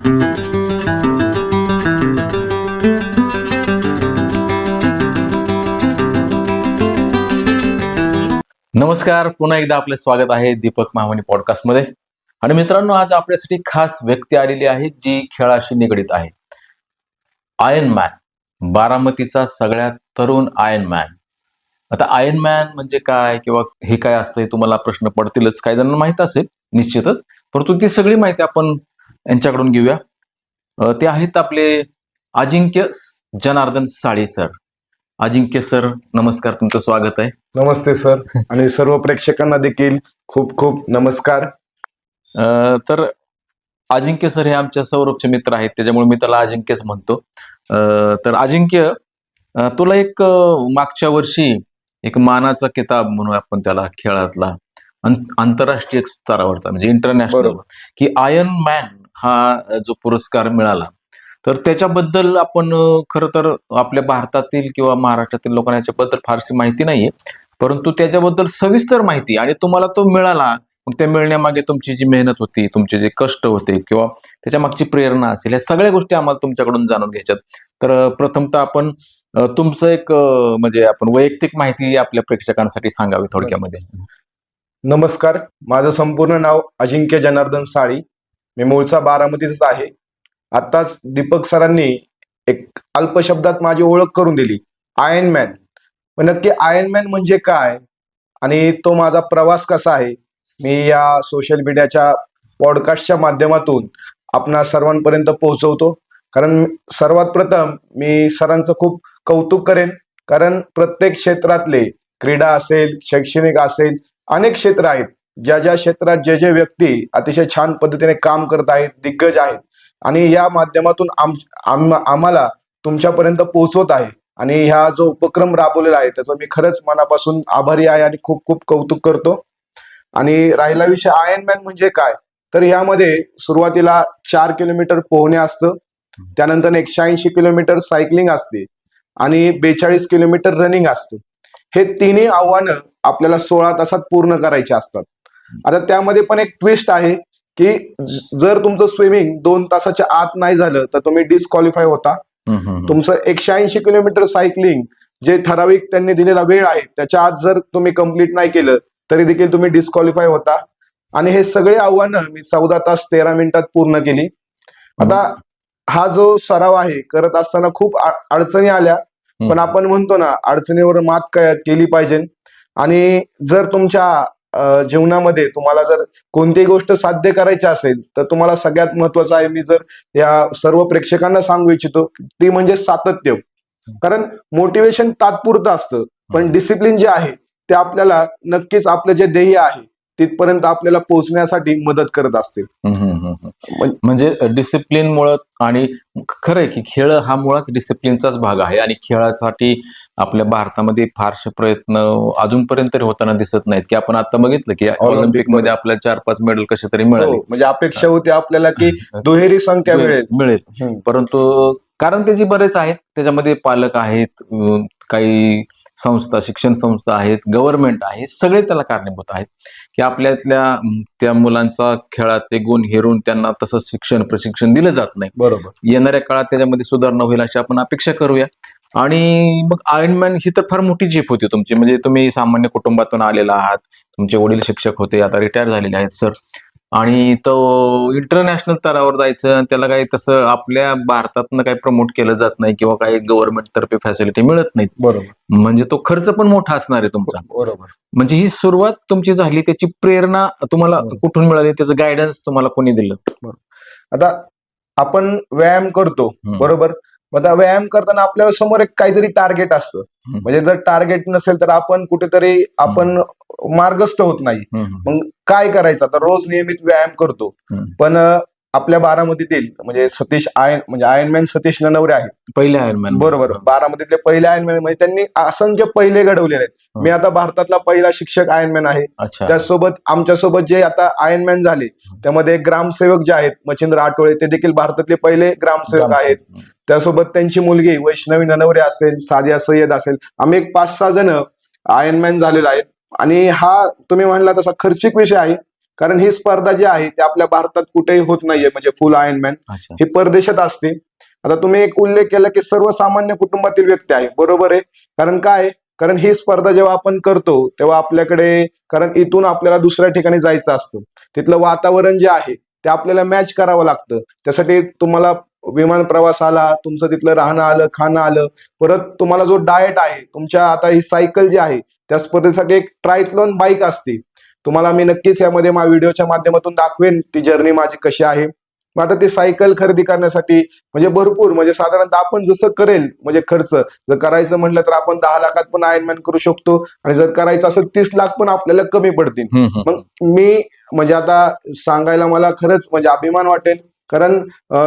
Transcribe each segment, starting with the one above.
नमस्कार पुन्हा एकदा आपले स्वागत आहे दीपक महामनी पॉडकास्टमध्ये आणि मित्रांनो आज आपल्यासाठी खास व्यक्ती आलेली आहे जी खेळाशी निगडीत आहे. आयन मॅन बारामतीचा सगळ्यात तरुण आयन मॅन आता आयन मॅन म्हणजे काय किंवा हे काय असतं हे तुम्हाला प्रश्न पडतीलच काही जणांना माहीत असेल निश्चितच. परंतु ती सगळी माहिती आपण यांच्याकडून घेऊया. ते आहेत आपले अजिंक्य जनार्दन साळी सर. अजिंक्य सर नमस्कार तुमचं स्वागत आहे. नमस्ते सर. आणि सर्व प्रेक्षकांना देखील खूप खूप नमस्कार. अं, तर अजिंक्य सर हे आमच्या सौरभचे मित्र आहेत त्याच्यामुळे मी त्याला अजिंक्यच म्हणतो. अं, तर अजिंक्य अं, तुला एक अं, मागच्या वर्षी एक मानाचा किताब म्हणू आपण त्याला खेळातला आंतरराष्ट्रीय स्तरावरचा म्हणजे इंटरनॅशनल बरोबर. की आयन मॅन हा जो पुरस्कार मिळाला. तर त्याच्याबद्दल आपण खर खरं तर आपल्या भारतातील किंवा महाराष्ट्रातील लोकांना याच्याबद्दल फारशी माहिती नाहीये. परंतु त्याच्याबद्दल सविस्तर माहिती आणि तुम्हाला तो मिळाला मग त्या मिळण्यामागे तुमची जी मेहनत होती तुमचे जे कष्ट होते किंवा त्याच्या मागची प्रेरणा असेल या सगळ्या गोष्टी आम्हाला तुमच्याकडून जाणून घ्यायच्यात. तर प्रथमतः आपण तुमचं एक म्हणजे आपण वैयक्तिक माहिती आपल्या प्रेक्षकांसाठी सांगावी थोडक्यामध्ये. नमस्कार. माझं संपूर्ण नाव अजिंक्य जनार्दन साळी. मी मूळचा बारामतीतच आहे. आताच दीपक सरांनी एक अल्प शब्दात माझी ओळख करून दिली. आयन मॅन पण नक्की आयन मॅन म्हणजे काय? आणि तो माझा प्रवास कसा आहे? मी या सोशल मीडियाच्या पॉडकास्टच्या माध्यमातून आपणा सर्वांपर्यंत पोहोचवतो. कारण सर्वात प्रथम मी सरांचं खूप कौतुक करेन. कारण प्रत्येक क्षेत्रातले क्रीडा असेल शैक्षणिक असेल अनेक क्षेत्र आहेत. ज्या ज्या क्षेत्रात जे जे व्यक्ती अतिशय छान पद्धतीने काम करत आहेत दिग्गज आहेत आणि या माध्यमातून आम आम- आम्हाला तुमच्यापर्यंत पोहोचवत आहे आणि ह्या जो उपक्रम राबवलेला आहे त्याचा मी खरंच मनापासून आभारी आहे आणि खूप खूप कौतुक करतो. आणि राहिला विषय आयन मॅन म्हणजे काय? तर यामध्ये सुरुवातीला चार किलोमीटर पोहणे असतं त्यानंतर एकशे ऐंशी किलोमीटर सायकलिंग असते आणि बेचाळीस किलोमीटर रनिंग असतं. हे तिन्ही आव्हानं आपल्याला सोळा तासात पूर्ण करायचे असतात. आता त्यामध्ये पण एक ट्विस्ट आहे की जर तुमचं स्विमिंग दोन तासाच्या आत नाही झालं तर तुम्ही डिस्क्वालिफाय होता. तुमचं एकशे ऐंशी किलोमीटर सायकलिंग जे ठराविक त्यांनी दिलेला वेळ आहे त्याच्या आत जर तुम्ही कंप्लीट नाही केलं तरी देखील तुम्ही डिस्क्वालिफाय होता. आणि हे सगळे आव्हानं मी चौदा तास तेरा मिनिटात पूर्ण केली. आता हा जो सराव आहे करत असताना खूप अडचणी आल्या. पण आपण म्हणतो ना अडचणीवर मात केली पाहिजे. आणि जर तुमच्या जीवनामध्ये तुम्हाला जर कोणतीही गोष्ट साध्य करायची असेल तर तुम्हाला सगळ्यात महत्वाचं आहे मी जर या सर्व प्रेक्षकांना सांगू इच्छितो ती म्हणजे सातत्य. कारण मोटिवेशन तात्पुरतं असतं पण डिसिप्लिन जे आहे ते आपल्याला नक्कीच आपलं जे ध्येय आहे तिथपर्यंत आपल्याला पोहोचण्यासाठी मदत करत असते हम्म, हम्म, हम्म, हम्म. म्हण- म्हणजे डिसिप्लिन मुळे आणि खरंय की खेळ हा मुळात डिसिप्लिनचाच भाग आहे आणि खेळासाठी आपल्या भारतामध्ये फारसे प्रयत्न अजूनपर्यंत तरी होताना दिसत नाहीत. की आपण आता बघितलं की ऑलिम्पिकमध्ये. आपल्याला चार पाच मेडल कसे तरी मिळाले. हो, म्हणजे अपेक्षा होती आपल्याला की दुहेरी संख्या मिळेल मिळेल. परंतु कारण त्याची बरेच आहेत. त्याच्यामध्ये पालक आहेत काही संस्था शिक्षण संस्था आहेत गव्हर्नमेंट आहे सगळे त्याला कारणीभूत आहेत. की आपल्यातल्या त्या मुलांचा खेळात ते गुण हेरून त्यांना तसं शिक्षण प्रशिक्षण दिलं जात नाही. बरोबर. येणाऱ्या काळात त्याच्यामध्ये सुधारणा होईल अशी आपण अपेक्षा करूया. आणि मग आयर्नमॅन ही तर फार मोठी जीप होती तुमची. म्हणजे तुम्ही सामान्य कुटुंबातून आलेला आहात. तुमचे वडील शिक्षक होते आता रिटायर झालेले आहेत सर आणि तो इंटरनॅशनल स्तरावर जायचं आणि त्याला काही तसं आपल्या भारतातनं काही प्रमोट केलं जात नाही किंवा काही गव्हर्नमेंट तर्फे फॅसिलिटी मिळत नाहीत. बरोबर. म्हणजे तो खर्च पण मोठा असणार आहे तुमचा. बरोबर. म्हणजे ही सुरुवात तुमची झाली त्याची प्रेरणा तुम्हाला. कुठून मिळाली त्याचं गायडन्स तुम्हाला कोणी दिलं? आता आपण व्यायाम करतो. बरोबर? मग आता व्यायाम करताना आपल्यासमोर एक काहीतरी टार्गेट असतं. म्हणजे जर टार्गेट नसेल तर आपण कुठेतरी आपण मार्गस्थ होत नाही हम्म. काय करायचं आता रोज नियमित व्यायाम करतो. पण आपल्या बारामतीतील म्हणजे सतीश आयन म्हणजे आयनमॅन सतीश ननवरे आहेत. पहिले आयर्नमॅन बरोबर. बारामतीतले पहिले आयनमॅन म्हणजे त्यांनी असंख्य पहिले घडवलेले आहेत. मी आता भारतातला पहिला शिक्षक आयनमॅन आहे. अच्छा. त्याचसोबत आमच्यासोबत जे आता आयनमॅन झाले त्यामध्ये ग्रामसेवक जे आहेत मच्छिंद्र आठवळे ते देखील भारतातले पहिले ग्रामसेवक आहेत. हम्म. त्यासोबत त्यांची मुलगी वैष्णवी ननवरे असेल सादिया सय्यद असेल. आम्ही एक पाच सहा जण आयनमॅन झालेलो आहेत. आणि हा तुम्ही म्हणला तसा खर्चिक विषय आहे. कारण ही स्पर्धा जी आहे ती आपल्या भारतात कुठेही होत नाहीये म्हणजे फुल आयर्नमॅन अच्छा. ही परदेशात असते. आता तुम्ही एक उल्लेख केला की सर्वसामान्य कुटुंबातील व्यक्ती आहे. बरोबर आहे. कारण काय? कारण ही स्पर्धा जेव्हा आपण करतो तेव्हा आपल्याकडे कारण इथून आपल्याला दुसऱ्या ठिकाणी जायचं असतं. तिथलं वातावरण जे आहे ते आपल्याला मॅच करावं लागतं. त्यासाठी तुम्हाला विमान प्रवास आला तुमचं तिथलं राहणं आलं खाणं आलं परत तुम्हाला जो डाएट आहे तुमच्या आता ही सायकल जी आहे त्या स्पर्धेसाठी एक ट्रायथलॉन बाईक असते. तुम्हाला मी नक्कीच यामध्ये मा व्हिडिओच्या माध्यमातून दाखवेन ती जर्नी माझी कशी आहे. मग आता ती सायकल खरेदी करण्यासाठी म्हणजे भरपूर म्हणजे साधारणतः आपण जसं करेल म्हणजे खर्च. जर करायचं म्हटलं तर आपण दहा लाखात पण आयर्नमॅन करू शकतो आणि जर करायचं असेल तीस लाख पण आपल्याला कमी पडतील. मग मी म्हणजे आता सांगायला मला खरंच म्हणजे अभिमान वाटेल. कारण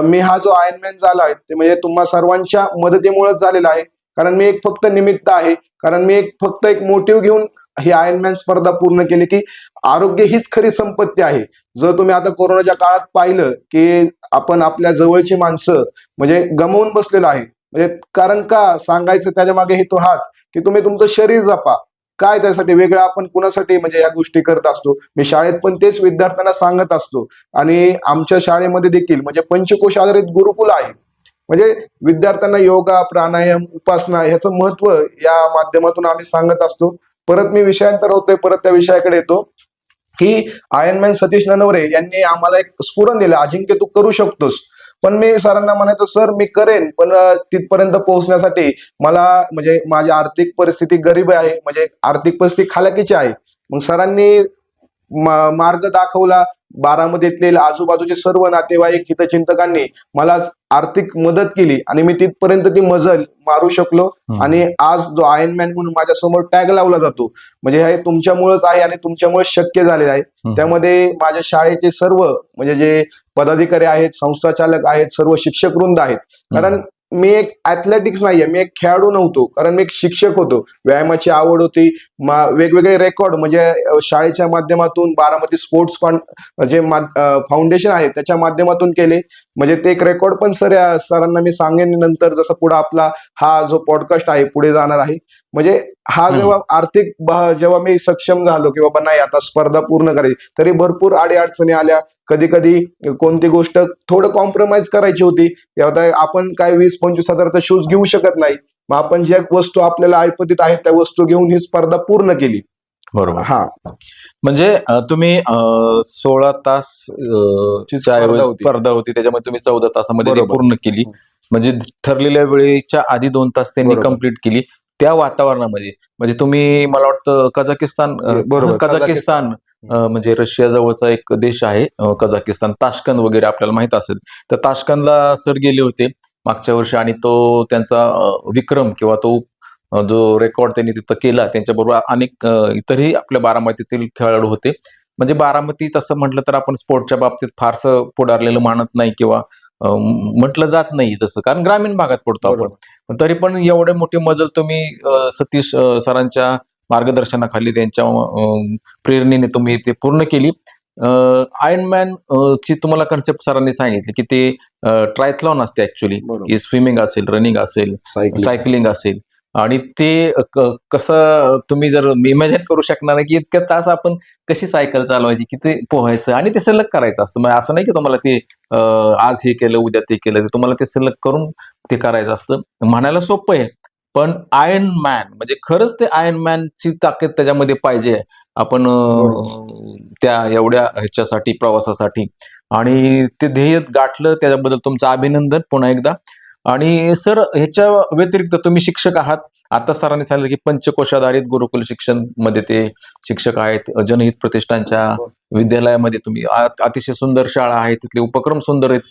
मी हा जो आयर्नमॅन झाला आहे ते म्हणजे तुम्हा सर्वांच्या मदतीमुळेच झालेला आहे. कारण मी एक फक्त निमित्त आहे. कारण मी एक फक्त एक मोटिव्ह घेऊन ही आयर्नमॅन स्पर्धा पूर्ण केली की आरोग्य हीच खरी संपत्ती आहे. जर तुम्ही आता कोरोनाच्या काळात पाहिलं की आपण आपल्या जवळची माणसं म्हणजे गमवून बसलेलो आहे. म्हणजे कारण का सांगायचं त्याच्यामागे हेतू हाच की तुम्ही तुमचं शरीर जपा. काय त्यासाठी? वेगळं आपण कुणासाठी म्हणजे या गोष्टी करत असतो? मी शाळेत पण तेच विद्यार्थ्यांना सांगत असतो. आणि आमच्या शाळेमध्ये देखील म्हणजे पंचकोश आधारित गुरुकुल आहे. म्हणजे विद्यार्थ्यांना योगा प्राणायाम उपासना ह्याचं महत्त्व या माध्यमातून आम्ही सांगत असतो. परत मी विषयांतर होतोय परत त्या विषयाकडे येतो. की आयनमॅन सतीश ननवरे यांनी आम्हाला एक स्फुरण दिलं अजिंक्य तू करू शकतोस. पण मी सरांना म्हणायचो सर मी करेन पण तिथपर्यंत पोहोचण्यासाठी मला म्हणजे माझी आर्थिक परिस्थिती गरीब आहे म्हणजे आर्थिक परिस्थिती खालाकीची आहे. मग सरांनी मार्ग दाखवला बारामतीतले आजूबाजूचे सर्व नातेवाईक हितचिंतकांनी मला आर्थिक मदत केली आणि मी तिथपर्यंत ती मजल मारू शकलो. आणि आज जो आयर्नमॅन म्हणून माझ्यासमोर टॅग लावला जातो म्हणजे हे तुमच्यामुळेच आहे आणि तुमच्यामुळे शक्य झालेलं आहे. त्यामध्ये माझ्या शाळेचे सर्व म्हणजे जे पदाधिकारी आहेत संस्थाचालक आहेत सर्व शिक्षक वृंद आहेत कारण मी एक ऍथलेटिक्स नाहीये मी एक खेळाडू नव्हतो कारण मी एक शिक्षक होतो. व्यायामाची आवड होती मा- वेगवेगळे रेकॉर्ड म्हणजे शाळेच्या माध्यमातून बारामती स्पोर्ट्स कॉन जे फाउंडेशन आहे त्याच्या माध्यमातून केले. म्हणजे ते एक रेकॉर्ड पण सर सरांना मी सांगेन नंतर जसं पुढे आपला हा जो पॉडकास्ट आहे पुढे जाणार आहे. म्हणजे हा. जेव्हा आर्थिक जेव्हा मी सक्षम झालो की बाबा नाही आता स्पर्धा पूर्ण करायची तरी भरपूर अडीअडचणी आल्या. कधी कधी कोणती गोष्ट थोडं कॉम्प्रोमाइज करायची होती. आपण काय वीस पंचवीस हजाराचा शूज घेऊ शकत नाही. मग आपण ज्या वस्तू आपल्याला ऐपतीत आहेत त्या वस्तू घेऊन ही स्पर्धा पूर्ण केली. बरोबर. हा. म्हणजे तुम्ही सोळा तास स्पर्धा होती. त्याच्यामध्ये तुम्ही चौदा तासामध्ये. पूर्ण केली. म्हणजे ठरलेल्या वेळेच्या आधी दोन तास त्यांनी. कंप्लीट केली. त्या वातावरणामध्ये. म्हणजे तुम्ही मला वाटतं कझाकिस्तान बरोबर. कझाकिस्तान म्हणजे रशिया जवळचा एक देश आहे कझाकिस्तान. ताशकंद वगैरे आपल्याला माहीत असेल. तर ताशकंदला सर गेले होते मागच्या वर्षी आणि तो त्यांचा विक्रम किंवा तो जो रेकॉर्ड त्यांनी तिथं केला त्यांच्याबरोबर अनेक इतरही आपल्या बारामतीतील खेळाडू होते. म्हणजे बारामती तसं म्हटलं तर आपण स्पोर्टच्या बाबतीत फारसं पुढारलेलं मानत नाही किंवा म्हटलं जात नाही तसं. कारण ग्रामीण भागात पडतो आपण. तरी पण एवढे मोठे मजल तुम्ही सतीश सरांच्या मार्गदर्शनाखाली त्यांच्या प्रेरणेने तुम्ही ते पूर्ण केली. आयर्नमॅन ची तुम्हाला कन्सेप्ट सरांनी सांगितली की ते ट्रायथलॉन असते ऍक्च्युली स्विमिंग असेल रनिंग असेल. सायकलिंग असेल. आणि ते कसं तुम्ही जर इमॅजिन करू शकणार की इतक्या तास आपण कशी सायकल चालवायची किती पोहायचं आणि ते सलग करायचं असतं. म्हणजे असं नाही की तुम्हाला ते आज हे केलं उद्या ते केलं तुम्हाला ते सलग करून ते करायचं असतं. म्हणायला सोपं आहे पण आयर्न मॅन म्हणजे खरंच ते आयर्न मॅनची ताकद त्याच्यामध्ये पाहिजे. आपण त्या एवढ्या ह्याच्यासाठी प्रवासासाठी. आणि ते ध्येय गाठलं त्याच्याबद्दल तुमचं अभिनंदन पुन्हा एकदा. आणि सर ह्याच्या व्यतिरिक्त तुम्ही शिक्षक आहात. आता सरांनी सांगितलं की पंचकोशाधारित गुरुकुल शिक्षणमध्ये ते शिक्षक आहेत. जनहित प्रतिष्ठानच्या विद्यालयामध्ये तुम्ही अतिशय सुंदर शाळा आहे. तिथले उपक्रम सुंदर आहेत.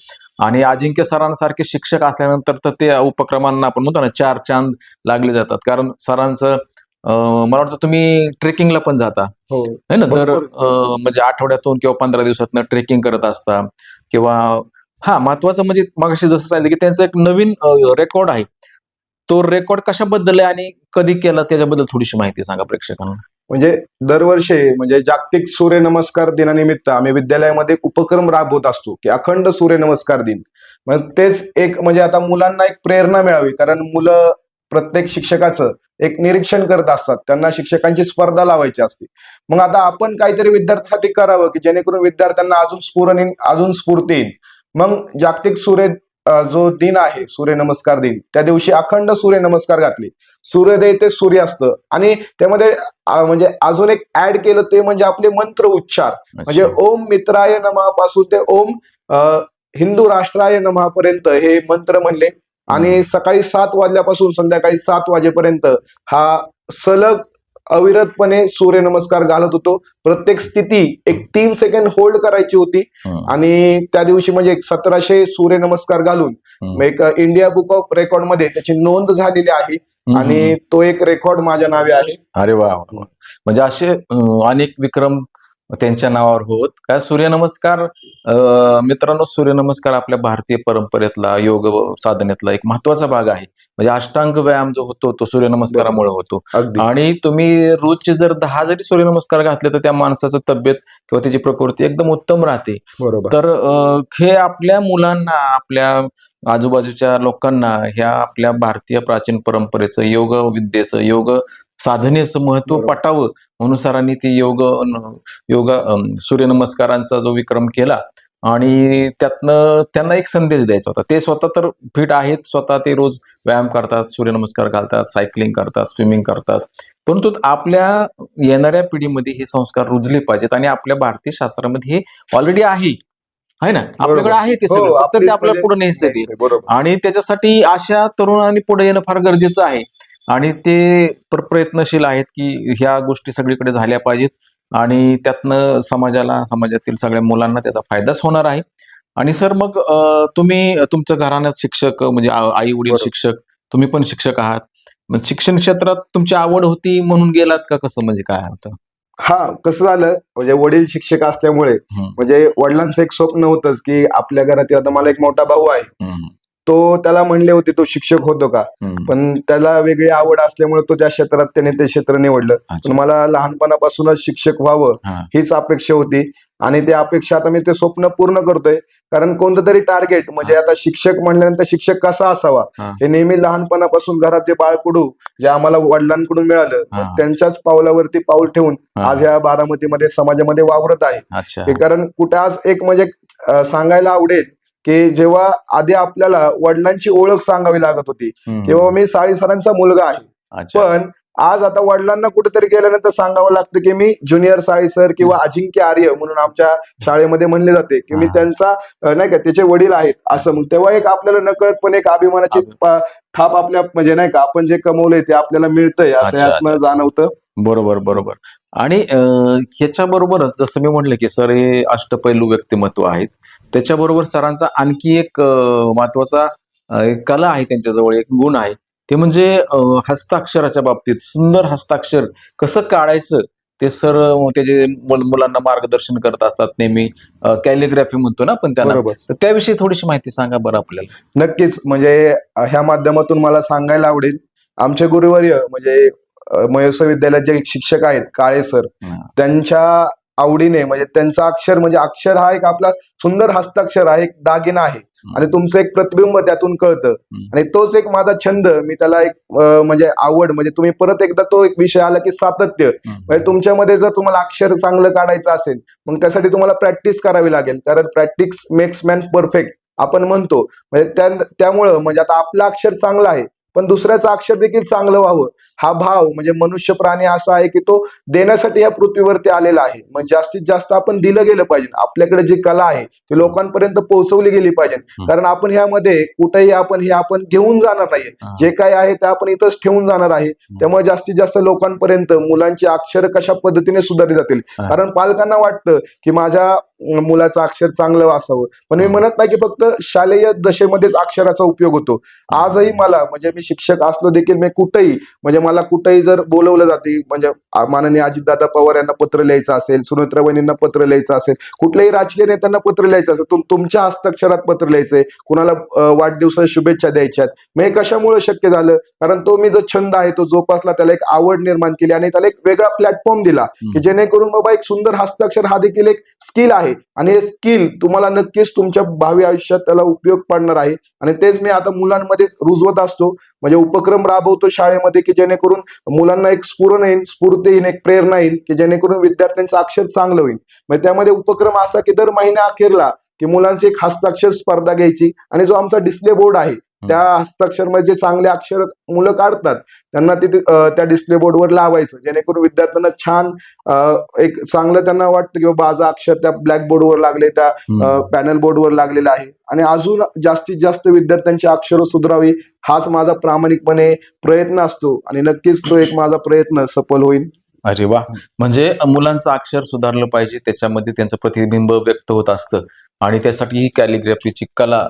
आणि अजिंक्य सरांसारखे शिक्षक असल्यानंतर तर त्या उपक्रमांना आपण म्हणतो ना चार चांद लागले जातात. कारण सरांचं मला वाटतं तुम्ही ट्रेकिंगला पण जाता. हो. है ना? तर म्हणजे आठवड्यातून किंवा पंधरा दिवसातनं ट्रेकिंग करत असता किंवा हा महत्वाचं म्हणजे मगाशी जसं सांगितलं की त्यांचा एक नवीन रेकॉर्ड आहे. तो रेकॉर्ड कशाबद्दल आहे आणि कधी केला त्याच्याबद्दल थोडीशी माहिती सांगा प्रेक्षकांना. म्हणजे दरवर्षी म्हणजे जागतिक सूर्यनमस्कार दिनानिमित्त आम्ही विद्यालयामध्ये उपक्रम राबवत असतो की अखंड सूर्यनमस्कार दिन. मग तेच एक म्हणजे आता मुलांना एक प्रेरणा मिळावी कारण मुलं प्रत्येक शिक्षकाचं एक निरीक्षण करत असतात. त्यांना शिक्षकांची स्पर्धा लावायची असते. मग आता आपण काहीतरी विद्यार्थ्यांसाठी करावं की जेणेकरून विद्यार्थ्यांना अजून स्फुरण अजून स्फूर्ती येईल. मग जागतिक सूर्य जो दिन आहे सूर्यनमस्कार दिन त्या दिवशी अखंड सूर्यनमस्कार घातले. सूर्योदय ते सूर्यास्त आणि त्यामध्ये म्हणजे अजून एक ऍड केलं ते म्हणजे आपले मंत्र उच्चार. म्हणजे ओम मित्राय नमः पासून ते ओम हिंदू राष्ट्राय नमः पर्यंत हे मंत्र म्हणले. आणि सकाळी सात वाजल्यापासून संध्याकाळी सात वाजेपर्यंत हा सलग अविरतपणे सूर्यनमस्कार घालत होतो प्रत्येक स्थिती एक तीन सेकंड होल्ड करायची होती. आणि त्या दिवशी म्हणजे एक सतराशे सूर्यनमस्कार घालून. एक इंडिया बुक ऑफ रेकॉर्डमध्ये त्याची नोंद झालेली आहे. आणि तो एक रेकॉर्ड माझ्या नावे आहे अरे वा. म्हणजे असे अनेक विक्रम त्यांच्या नावावर होत. काय सूर्यनमस्कार मित्रांनो सूर्यनमस्कार आपल्या भारतीय परंपरेतला योग साधनेतला एक महत्त्वाचा भाग आहे. म्हणजे अष्टांग व्यायाम जो होतो तो सूर्यनमस्कारामुळे होतो. आणि तुम्ही रोजचे जर दहा जरी सूर्यनमस्कार घातले तर त्या माणसाचं तब्येत किंवा त्याची प्रकृती एकदम उत्तम राहते. बरोबर. तर हे आपल्या मुलांना आपल्या आजूबाजूच्या लोकांना ह्या आपल्या भारतीय प्राचीन परंपरेचं योग विद्येचं योग साधनेचं महत्त्व. पटावं म्हणून सरांनी ते योग योग सूर्यनमस्कारांचा जो विक्रम केला आणि त्यातनं त्यांना एक संदेश द्यायचा होता. ते स्वतः तर फिट आहेत स्वतः ते रोज व्यायाम करतात सूर्यनमस्कार घालतात सायकलिंग करतात स्विमिंग करतात. परंतु आपल्या येणाऱ्या पिढीमध्ये हे संस्कार रुजले पाहिजेत आणि आपल्या भारतीय शास्त्रामध्ये हे ऑलरेडी आहे. आहे ना? आपल्याकडे आहे ते हो, सगळं. फक्त ते आपल्याला पुढे न्यायचं ते. आणि त्याच्यासाठी अशा तरुणांनी पुढे येणं फार गरजेचं आहे. आणि ते प्र- प्रयत्नशील आहेत की ह्या गोष्टी सगळीकडे झाल्या पाहिजेत. आणि त्यातनं समाजाला समाजातील सगळ्या मुलांना त्याचा फायदाच होणार आहे. आणि सर मग तुम्ही तुमचं घराण्यात शिक्षक म्हणजे आई वडील. शिक्षक तुम्ही पण शिक्षक आहात. मग शिक्षण क्षेत्रात तुमची आवड होती म्हणून गेलात का? कसं म्हणजे काय होतं? हा कसं झालं? म्हणजे वडील शिक्षक असल्यामुळे हम्म, म्हणजे वडिलांचं एक स्वप्न होतंच की आपल्या घरात आता मला एक मोठा भाऊ आहे. हम्म, तो त्याला म्हणले होते तो शिक्षक होतो का. पण त्याला वेगळी आवड असल्यामुळे तो त्या क्षेत्रात त्याने ते क्षेत्र निवडलं. पण मला लहानपणापासूनच शिक्षक व्हावं. हीच अपेक्षा होती आणि त्या अपेक्षा आता मी ते स्वप्न पूर्ण करतोय कारण कोणतं तरी टार्गेट म्हणजे आता शिक्षक म्हणल्यानंतर शिक्षक कसा असावा हा. नेहमी लहानपणापासून घरात जे बाळकुडू जे आम्हाला वडिलांकडून मिळालं. त्यांच्याच पावलावरती पाऊल ठेवून. आज या बारामतीमध्ये समाजामध्ये वावरत आहे हे कारण कुठे आज एक म्हणजे सांगायला आवडेल की जेव्हा आधी आपल्याला वडिलांची ओळख सांगावी लागत होती तेव्हा मी साळी सरांचा मुलगा आहे. पण आज आता वडिलांना कुठेतरी गेल्यानंतर सांगावं लागतं की मी ज्युनियर साळी सर किंवा अजिंक्य आर्य म्हणून आमच्या शाळेमध्ये म्हणले जाते की मी. त्यांचा नाही का त्याचे वडील आहेत असं मग तेव्हा एक आपल्याला नकळतपणे एक अभिमानाची थाप आपल्या म्हणजे नाही का आपण जे कमवलंय ते आपल्याला मिळतंय असं यातनं. जाणवतं. बरोबर बरोबर. आणि ह्याच्या बरोबरच जसं मी म्हटलं की सर हे अष्टपैलू व्यक्तिमत्व आहेत. त्याच्याबरोबर सरांचा आणखी एक महत्त्वाचा एक कला आहे त्यांच्याजवळ एक गुण आहे. ते म्हणजे हस्ताक्षराच्या बाबतीत सुंदर हस्ताक्षर कसं काढायचं ते सर त्याचे मुल- मुलांना मार्गदर्शन करत असतात नेहमी कॅलिग्राफी म्हणतो ना बरोबर. तर त्याविषयी थोडीशी माहिती सांगा बरं आपल्याला. नक्कीच. म्हणजे ह्या माध्यमातून मला सांगायला आवडेल. आमचे गुरुवर्य म्हणजे अ, मयोत्सव विद्यालयात जे शिक्षक आहेत काळे सर हा. त्यांच्या आवडीने म्हणजे त्यांचा अक्षर म्हणजे अक्षर हा एक आपला सुंदर हस्ताक्षर आहे एक दागिना आहे. आणि तुमचं एक प्रतिबिंब त्यातून कळतं. आणि तोच एक माझा छंद मी त्याला एक म्हणजे आवड म्हणजे तुम्ही परत एकदा तो एक विषय आला की सातत्य. म्हणजे तुमच्यामध्ये जर तुम्हाला अक्षर चांगलं काढायचं असेल मग त्यासाठी तुम्हाला प्रॅक्टिस करावी लागेल. कारण प्रॅक्टिस मेक्स मॅन परफेक्ट आपण म्हणतो. म्हणजे त्या त्यामुळं म्हणजे आता आपलं अक्षर चांगलं आहे पण दुसऱ्याचं अक्षर देखील चांगलं व्हावं. हा भाव म्हणजे मनुष्य प्राणी असा आहे की तो देण्यासाठी या पृथ्वीवरती आलेला आहे. मग जास्तीत जास्त आपण दिलं गेलं पाहिजे. आपल्याकडे जी कला आहे ती लोकांपर्यंत पोहोचवली गेली पाहिजे. कारण आपण ह्यामध्ये कुठेही आपण हे आपण घेऊन जाणार नाहीये. हा. जे काय आहे ते आपण इथंच ठेवून जाणार आहे. त्यामुळे जास्तीत जास्त लोकांपर्यंत मुलांची अक्षर कशा पद्धतीने सुधारली जातील. कारण पालकांना वाटतं की माझ्या मुलाचं अक्षर चांगलं असावं. पण मी. म्हणत नाही की फक्त शालेय दशेमध्येच अक्षराचा उपयोग होतो. आजही मला म्हणजे मी शिक्षक असलो देखील मी कुठेही म्हणजे मला कुठेही जर बोलवलं जाते म्हणजे माननीय अजितदादा पवार यांना पत्र लिहायचं असेल सुनेत्रा वहिनींना पत्र लिहायचं असेल कुठल्याही राजकीय नेत्यांना पत्र लिहायचं असेल तुम- तुमच्या हस्ताक्षरात पत्र लिहायचंय कुणाला अं, वाढदिवसाच्या शुभेच्छा द्यायच्यात. मग हे कशामुळे शक्य झालं? कारण तो मी जो छंद आहे तो जोपासला त्याला एक आवड निर्माण केली आणि त्याला एक वेगळा प्लॅटफॉर्म दिला की जेणेकरून बाबा एक सुंदर हस्ताक्षर हा देखील एक स्किल आहे. आणि हे स्किल तुम्हाला नक्कीच तुमच्या भावी आयुष्यात त्याला उपयोग पडणार आहे. आणि तेच मी आता मुलांमध्ये रुजवत असतो. म्हणजे उपक्रम राबवतो शाळेमध्ये की जेणेकरून मुलांना एक स्फुरण येईल स्फूर्ती येईल एक प्रेरणा येईल की जेणेकरून विद्यार्थ्यांचं अक्षर चांगलं होईल. मग त्यामध्ये उपक्रम असा की दर महिन्या अखेरला की मुलांची एक हस्ताक्षर स्पर्धा घ्यायची आणि जो आमचा डिस्प्ले बोर्ड आहे त्या हस्ताक्षरमध्ये जे चांगले अक्षर मुलं काढतात त्यांना तिथे त्या डिस्प्ले बोर्डवर लावायचं. जेणेकरून विद्यार्थ्यांना छान एक चांगलं त्यांना वाटतं की बाबा माझं अक्षर त्या ब्लॅक बोर्डवर लागले त्या. पॅनल बोर्डवर लागलेला आहे. आणि अजून जास्तीत जास्त विद्यार्थ्यांची अक्षर सुधारावी हाच माझा प्रामाणिकपणे प्रयत्न असतो. आणि नक्कीच तो एक माझा प्रयत्न सफल होईल अरे वा. म्हणजे मुलांचं अक्षर सुधारलं पाहिजे त्याच्यामध्ये त्यांचं प्रतिबिंब व्यक्त होत असतं. आणि त्यासाठी ही कॅलिग्राफीची कला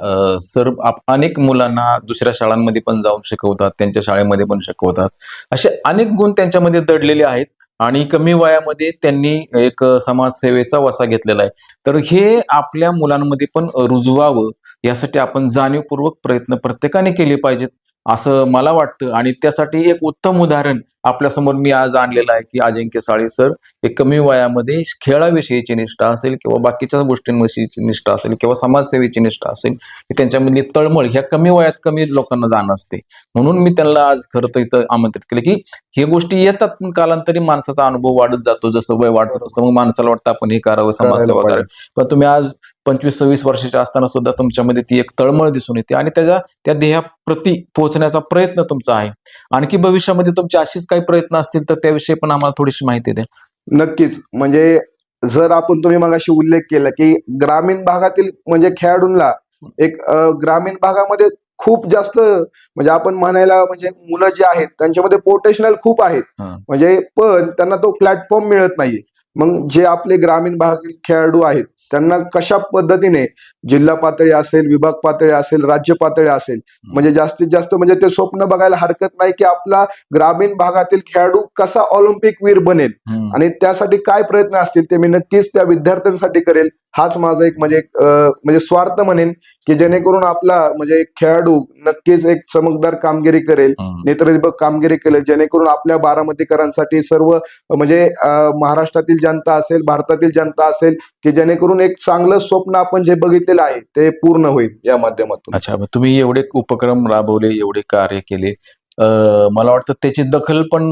सर्व अनेक मुलांना दुसऱ्या शाळांमध्ये पण जाऊन शिकवतात त्यांच्या शाळेमध्ये पण शिकवतात. असे अनेक गुण त्यांच्यामध्ये दडलेले आहेत आणि कमी वयामध्ये त्यांनी एक समाजसेवेचा वसा घेतलेला आहे. तर हे आपल्या मुलांमध्ये पण रुजवावं यासाठी आपण जाणीवपूर्वक प्रयत्न प्रत्येकाने केले पाहिजेत. असं मला वाटतं. आणि त्यासाठी एक उत्तम उदाहरण आपल्यासमोर मी आज आणलेलं आहे की अजिंक्य साळे सर एक कमी वयामध्ये खेळाविषयीची निष्ठा असेल किंवा बाकीच्या गोष्टींविषयीची निष्ठा असेल किंवा समाजसेवेची निष्ठा असेल की त्यांच्यामधली तळमळ ह्या कमी वयात कमी लोकांना जाण असते. म्हणून मी त्यांना आज खरं तर इथं आमंत्रित केलं की हे गोष्टी येतात पण कालांतरी माणसाचा अनुभव वाढत जातो. जसं वय वाढतं तसं मग माणसाला वाटतं आपण हे करावं समाजसेवा करावी. पण तुम्ही आज पंचवीस सव्वीस वर्षाच्या असताना सुद्धा तुमच्यामध्ये ती एक तळमळ दिसून येते आणि त्याच्या त्या ध्येयाप्रती पोहोचण्याचा प्रयत्न तुमचा आहे. आणखी भविष्यामध्ये तुमचे अशीच काही प्रयत्न असतील तर त्याविषयी पण आम्हाला थोडीशी माहिती द्या. नक्कीच. म्हणजे जर आपण तुम्ही मगाशी उल्लेख केला की ग्रामीण भागातील म्हणजे खेळाडूंना एक ग्रामीण भागामध्ये खूप जास्त म्हणजे आपण म्हणायला म्हणजे मुलं जे आहेत त्यांच्यामध्ये पोटेन्शियल खूप आहेत. म्हणजे पण त्यांना तो प्लॅटफॉर्म मिळत नाहीये. मग जे आपले ग्रामीण भागातील खेळाडू आहेत त्यांना कशा पद्धतीने जिल्हा पातळी असेल विभाग पातळी असेल राज्य पातळी असेल म्हणजे जास्तीत जास्त म्हणजे ते स्वप्न बघायला हरकत नाही की आपला ग्रामीण भागातील खेळाडू कसा ऑलिम्पिक वीर बनेल. आणि त्यासाठी काय प्रयत्न असतील ते मी नक्कीच त्या विद्यार्थ्यांसाठी करेल हाच माझा एक म्हणजे म्हणजे स्वार्थ म्हणेन की जेणेकरून आपला म्हणजे एक खेळाडू नक्कीच एक चमकदार कामगिरी करेल. नेत्रदीपक कामगिरी करेल जेणेकरून आपल्या बारामतीकरांसाठी सर्व म्हणजे महाराष्ट्रातील जनता असेल भारतातील जनता असेल की जेणेकरून एक चांगलं स्वप्न आपण जे बघितलेलं आहे ते पूर्ण होईल या माध्यमातून. अच्छा मग तुम्ही एवढे उपक्रम राबवले एवढे कार्य केले मला वाटतं त्याची दखल पण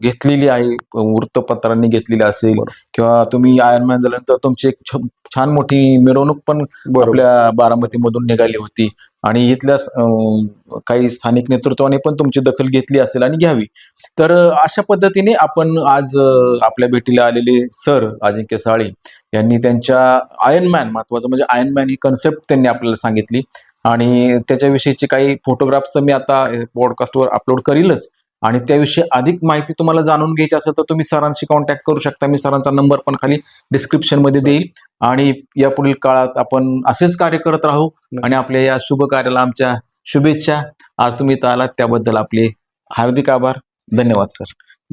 घेतलेली आहे. वृत्तपत्रांनी घेतलेली असेल. किंवा तुम्ही आयर्नमॅन झाल्यानंतर तुमची एक छान मोठी मिरवणूक पण आपल्या बारामतीमधून निघाली होती. आणि इथल्या काही स्थानिक नेतृत्वाने पण तुमची दखल घेतली असेल आणि घ्यावी. तर अशा पद्धतीने आपण आज आपल्या भेटीला आलेले सर अजिंक्य साळे यांनी त्यांच्या आयर्नमॅन महत्वाचं म्हणजे आयर्नमॅन ही कन्सेप्ट त्यांनी आपल्याला सांगितली. आणि त्याच्याविषयीची काही फोटोग्राफ्स तर मी आता पॉडकास्टवर अपलोड करीलच. आणि त्याविषयी अधिक माहिती तुम्हाला जाणून घ्यायची असेल तर तुम्ही सरांशी कॉन्टॅक्ट करू शकता. मी सरांचा नंबर पण खाली डिस्क्रिप्शनमध्ये देईल. आणि यापुढील काळात आपण असेच कार्य करत राहू. आणि आपल्या या शुभ कार्याला आमच्या शुभेच्छा. आज तुम्ही इथं आलात. त्याबद्दल आपले हार्दिक आभार. धन्यवाद सर.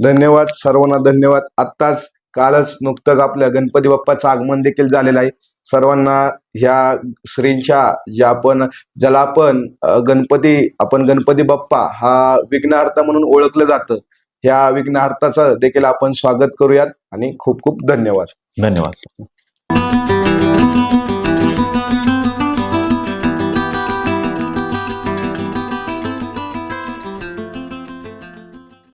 धन्यवाद. सर्वांना धन्यवाद. आत्ताच कालच नुकतंच आपल्या गणपती बाप्पाचं आगमन देखील झालेलं आहे. सर्वांना ह्या श्रींच्या ज्या आपण ज्याला आपण गणपती आपण गणपती बाप्पा हा विघ्नहर्ता म्हणून ओळखलं जातं ह्या विघ्नहर्ताचं देखील आपण स्वागत करूयात आणि खूप खूप धन्यवाद. धन्यवाद.